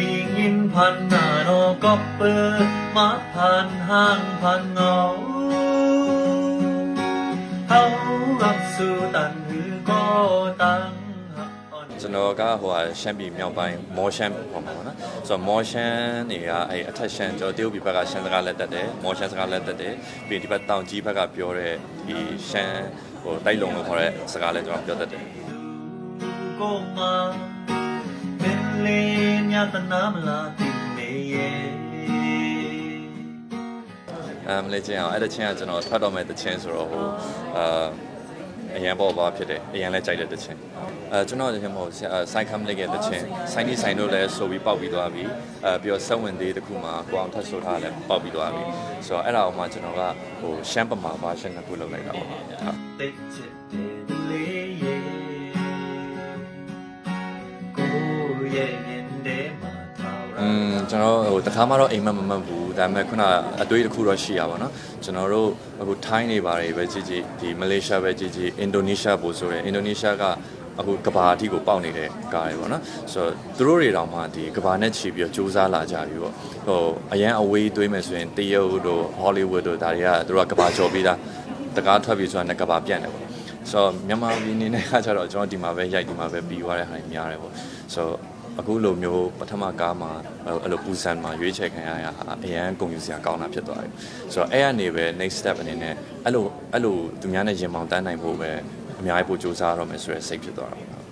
ลีงินพันหน้าโนก็เปิดมาพันห้างพันเงาเฮาอักสูตันหือก็ตังหักอ่อน ကျွန်တော်ကဟိုဟာရှမ်းပြည်မြောက်ပိုင်းမော်ရှမ်းပေါ့မှာပေါ့နော်ဆိုတော့မော်ရှမ်းတွေကအဲ့အထက်ရှမ်းကျွန်တော်တရုတ်ပြည်ဘက်ကရှမ်းစကားလက်တက်တယ်မော်ရှမ်းစကားလက်တက်တယ်ပြီးရင်ဒီဘက်တောင်ကြီးဘက်ကပြောတဲ့ဒီရှမ်းဟိုတိုက်လုံလို့ခေါ်တဲ့စကားလည်းကျွန်တော်ပြောတတ်တယ် ก็มาเป็ များတနာမလားဒီနေရဲ့အမ်လေချင်းအောင်အဲ့တချင်းကကျွန်တော်ထွက်တော့မဲ့တချင်းဆိုတော့ဟိုအာအရန်ပေါ်ပါဖြစ်တယ်အရန်လည်းကြိုက်တဲ့တချင်းအဲကျွန်တော်ရင်မဟုတ်ဆိုင်ကမ်လေးရဲ့တချင်းဆိုင်ဒီဆိုင်တို့လည်းဆိုပြီးပေါက်ပြီးသွားပြီအဲပြီးတော့ဆက်ဝင်သေးတခုမှကိုအောင်ထပ်ဆိုထားလည်းပေါက်ပြီးသွားပြီဆိုတော့အဲ့ဒါအောင်မှကျွန်တော်ကဟိုရှမ်းပမာဘာရှမ်းကခုလုပ်လိုက်တာပေါ့ဟုတ်တိတ်ချစ်တယ်လေးရဲ့ကိုရဲ့ อืมကျွန်တော်ဟိုတခါမှတော့အိမ်မက်မမက်ဘူးဒါပေမဲ့ခုနအတွေးတစ်ခုတော့ရှိရပါတော့ကျွန်တော်တို့အခုထိုင်းနေပါတယ်ပဲကြည့်ကြည့်ဒီမလေးရှားပဲကြည့်ကြည့်အင်ဒိုနီးရှားပို့ဆိုရယ်အင်ဒိုနီးရှားကအခုကဘာအထိကိုပေါက်နေတဲ့ကားတွေပေါ့နော်ဆိုတော့သူတို့တွေတောင်မှဒီကဘာနဲ့ချီပြီးတော့စူးစမ်းလာကြပြီပေါ့ဟိုအရန်အဝေးတွေးမယ်ဆိုရင်တရုတ်တို့ဟောလိဝုဒ်တို့ဒါတွေကသူတို့ကကဘာကျော်ပြီးသားတကားထွက်ပြီးဆိုတာနဲ့ကဘာပြန့်တယ်ပေါ့ဆိုတော့မြန်မာပြည်အနေနဲ့ကကြတော့ကျွန်တော်ဒီမှာပဲရိုက်ဒီမှာပဲပြီးသွားတဲ့ဟာတွေများတယ်ပေါ့ဆိုတော့ အခုလိုမျိုးပထမကားမှာအဲ့လိုပူစံမှာရွေးချယ်ခံရရဟာအရန်ဂုဏ်ယူစရာကောင်းတာဖြစ်သွားပြီဆိုတော့အဲ့ကနေပဲ next step အနေနဲ့အဲ့လိုအဲ့လိုသူများနဲ့ရင်မောင်တန်းနိုင်ဖို့ပဲအများကြီးပို့စူးစမ်းရတော့မယ်ဆိုရယ်စိတ်ဖြစ်သွားတာပေါ့